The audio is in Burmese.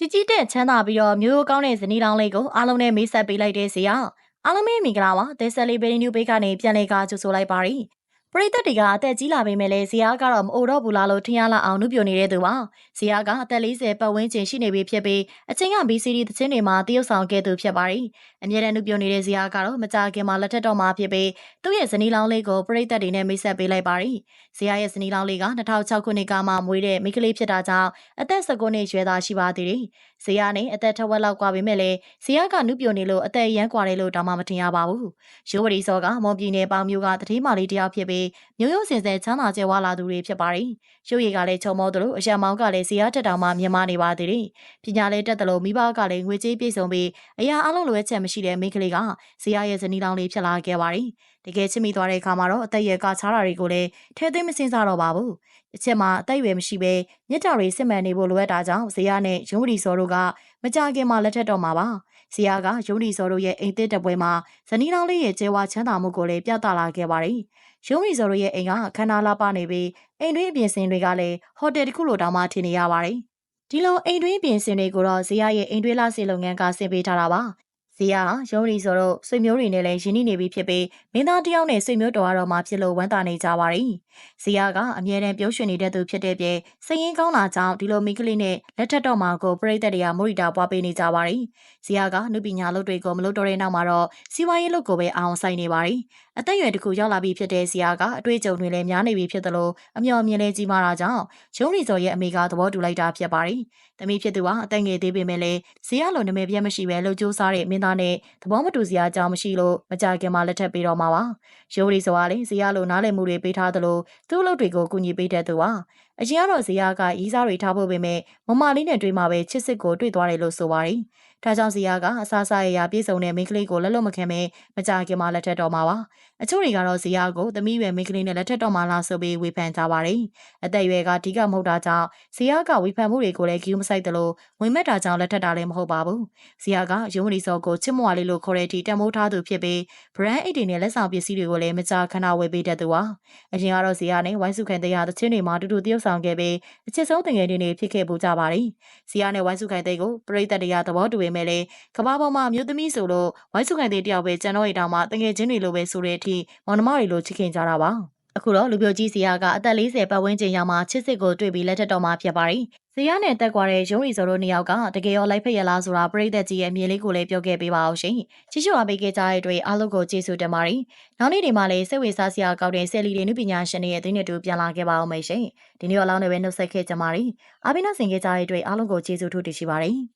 ကြီးကြီးတဲ့ချမ်းသာပြီးတော့မျိုးရိုးကောင်းတဲ့ဇနီးလောင်းလေးကိုအားလုံးနဲ့မိတ်ဆက်ပေးလိုက်တဲ့စီရအားလုံးပဲမင်္ဂလာပါတဲဆက်လေးဘေးနျူဘေးကနေပြန်လေကကြိုဆိုလိုက်ပါရီ ပရိသတ်တွေကအသက်ကြီးလာပေမဲ့လည်းဇီယာကတော့မအိုတော့ဘူးလားလို့ထင်ရလောက်အောင်နှုတ်ပြနေတဲ့သူပါဇီယာကအသက်40ပတ်ဝန်းကျင်ရှိနေပြီဖြစ်ပြီးအချင်းက BCD သချင်းတွေမှာတရုပ်ဆောင်ခဲ့သူဖြစ်ပါတယ်အမြဲတမ်းနှုတ်ပြနေတဲ့ဇီယာကတော့မကြခင်မှာလက်ထက်တော်မှာဖြစ်ပြီးသူ့ရဲ့ဇနီးလောင်းလေးကိုပရိသတ်တွေနဲ့မိတ်ဆက်ပေးလိုက်ပါတယ်ဇီယာရဲ့ဇနီးလောင်းလေးက2006ခုနှစ်ကမှမွေးတဲ့မိန်းကလေးဖြစ်တာကြောင့်အသက်19နှစ်ရွယ်သားရှိပါသေးတယ်ဇီယာနဲ့အသက်ထက်ဝက်လောက်ကွာပေမဲ့လည်းဇီယာကနှုတ်ပြနေလို့အသက်ရမ်းကွာတယ်လို့တောင်မှမထင်ရပါဘူးရိုးဝရီစောကမွန်ပြည်နယ်ပေါင်မြို့ကတတိမာလေးတယောက်ဖြစ်ပြီးမျိုးရိုးစင်စဲချမ်းသာကျဲဝါလာသူတွေဖြစ်ပါတယ်။ရုပ်ရည်ကလည်းချုံမောသလိုအရံမောင်းကလည်းဇီယာတက်တောင်မှမြင်မနေပါသေးတယ်။ပညာလည်းတက်တယ်လို့မိဘကလည်းငွေကြေးပြည့်စုံပြီးအရာအလုံးလိုအပ်ချက်မရှိတဲ့မိန်းကလေးကဇီယာရဲ့ဇနီးလောင်လေးဖြစ်လာခဲ့ပါတယ်။တကယ်ချစ်မိသွားတဲ့အခါမှာတော့အသက်ရွယ်ကခြားတာတွေကိုလည်းထဲသိမစင်စားတော့ပါဘူး။တစ်ချက်မှာအသက်အရွယ်မရှိဘဲမြစ်တာတွေစစ်မှန်နေဖို့လိုအပ်တာကြောင့်ဇေယနဲ့ရုံးဝတီစောတို့က မကြခင်မှာလက်ထက်တော့မှာပါ။ဇေယကရုံးဝတီစောတို့ရဲ့အိမ်သစ်တပွဲမှာဇနီးလောင်လေးရဲ့ကျဲဝါချမ်းသာမှုကိုလည်းပြသလာခဲ့ပါတယ်။ရုံးဝတီစောတို့ရဲ့အိမ်ကခန္ဓာလာပနေပြီးအိမ်တွင်းအပြင်စင်တွေကလည်းဟိုတယ်တစ်ခုလိုတောင်မှထင်နေရပါတယ်။ဒီလိုအိမ်တွင်းပြင်စင်တွေကိုတော့ဇေယရဲ့အိမ်တွင်းလာစီလုပ်ငန်းကဆင်ပေးထားတာပါ။ ဇီယာရုံးရီဆိုတော့ဆွေမျိုးတွေနဲ့လည်းယဉ်နှိနေပြီဖြစ်ပြီးမင်းသားတယောက်နဲ့ဆွေမျိုးတော်ရတော်မှာဖြစ်လို့ဝမ်းသာနေကြပါရီ။ဇီယာကအမြဲတမ်းပြောရွှင်နေတဲ့သူဖြစ်တဲ့ပြင်စိတ်ရင်းကောင်းလာကြောင်းဒီလိုမိကလေးနဲ့လက်ထက်တော်မှာကိုပရိသတ်တွေကမိုရီတာပွားပေးနေကြပါရီ။ဇီယာကနုပညာလုပ်တွေကိုမလုပ်တော့တဲ့နောက်မှာတော့စီးပွားရေးလုပ်ကိုပဲအောင်ဆိုင်နေပါရီ။အသက်အရွယ်တစ်ခုရောက်လာပြီဖြစ်တဲ့ဇီယာကအတွေ့အကြုံတွေလည်းများနေပြီဖြစ်သလိုအမျှော်မြင်လည်းကြီးမားတာကြောင့်ရုံးရီစော်ရဲ့အမေကသဘောတူလိုက်တာဖြစ်ပါရီ။တမီးဖြစ်သူကအသက်ငယ်သေးပေမဲ့လည်းဇီယာလိုနာမည်ပြတ်မရှိပဲလှုပ်ကြိုးစားတဲ့မင်းသားနဲ့သဘောမတူစရာအကြောင်းမရှိလို့မကြခင်မှာလက်ထပ်ပေးတော့မှာပါ။ရိုးရီဆိုတာလေဇီယာလိုနားလည်မှုတွေပေးထားသလိုသူ့အလုပ်တွေကိုကူညီပေးတတ်သူပါ။ အရင်ကတော့ဇီယာကရီးစားတွေထားဖို့ပေမဲ့မမလေးနဲ့တွေ့မှပဲချစ်စစ်ကိုတွေ့သွားတယ်လို့ဆိုပါတယ်။ဒါကြောင့်ဇီယာကအဆာဆာရရပြေဆုံးတဲ့မိန်းကလေးကိုလက်လွတ်မခံပဲမကြခင်မှာလက်ထက်တော့မှာပါ။အချို့တွေကတော့ဇီယာကိုသမီးရွယ်မိန်းကလေးနဲ့လက်ထက်တော့မှာလားဆိုပြီးဝေဖန်ကြပါတယ်။အသက်အရွယ်ကဒီကမဟုတ်တာကြောင့်ဇီယာကဝေဖန်မှုတွေကိုလည်းဂီးမဆိုင်တယ်လို့ဝင်မဲ့တာကြောင့်လက်ထက်တာလည်းမဟုတ်ပါဘူး။ဇီယာကရုံးရီစောကိုချစ်မွာလေးလို့ခေါ်တဲ့အထိတန်မိုးထားသူဖြစ်ပြီး brand အိတ်တွေနဲ့လက်ဆောင်ပစ္စည်းတွေကိုလည်းမကြာခဏဝယ်ပေးတတ်သူပါ။အရင်ကတော့ဇီယာနဲ့ဝိုင်းစုခံတဲ့သချင်းတွေမှာတူတူတယောက်ဆောင်ခဲ့ပြီးအချစ်ဆုံးတငယ်ချင်းတွေဖြစ်ခဲ့ပူကြပါတယ်။ဇီယာနဲ့ဝိုင်းစုခံတဲ့ကိုပရိသတ်တွေကသဘောတူပေမဲ့လည်းကဘာပေါ်မှာမျိုးသမီးဆိုလို့ဝိုင်းစုခံတဲ့တယောက်ပဲကျန်တော့ရတောင်မှတငယ်ချင်းတွေလိုပဲဆိုတဲ့အထိမောင်နှမတွေလိုချစ်ခင်ကြတာပါအခုတော့လူပြိုကြီးစီယာကအသက်40ပတ်ဝန်းကျင်ရောက်မှချစ်စစ်ကိုတွေ့ပြီးလက်ထက်တော်မှာဖြစ်ပါတယ်။ ဇီယာနဲ့တက်ကွာတဲ့ရုံးရီစောတို့နှစ်ယောက်ကတကယ်ရောလိုက်ဖက်ရလားဆိုတာပြိသက်ကြီးရဲ့အမြင်လေးကိုလည်းပြောခဲ့ပေးပါအောင်ရှင်။ချစ်ချွာပေးခဲ့ကြတဲ့အတွက်အားလုံးကိုကျေးဇူးတင်ပါတယ်။နောက်နေ့ဒီမှာလည်းစိတ်ဝင်စားစရာကောက်တဲ့ဆယ်လီတွေနုပညာရှင်တွေရဲ့အသင်းနဲ့တူပြန်လာခဲ့ပါအောင်မယ်ရှင်။ဒီနေ့အလောင်းတွေပဲနှုတ်ဆက်ခဲ့ကြပါရီ။အာဘိနာဆင်ခဲ့ကြတဲ့အတွက်အားလုံးကိုကျေးဇူးထူးတင်ရှိပါတယ်။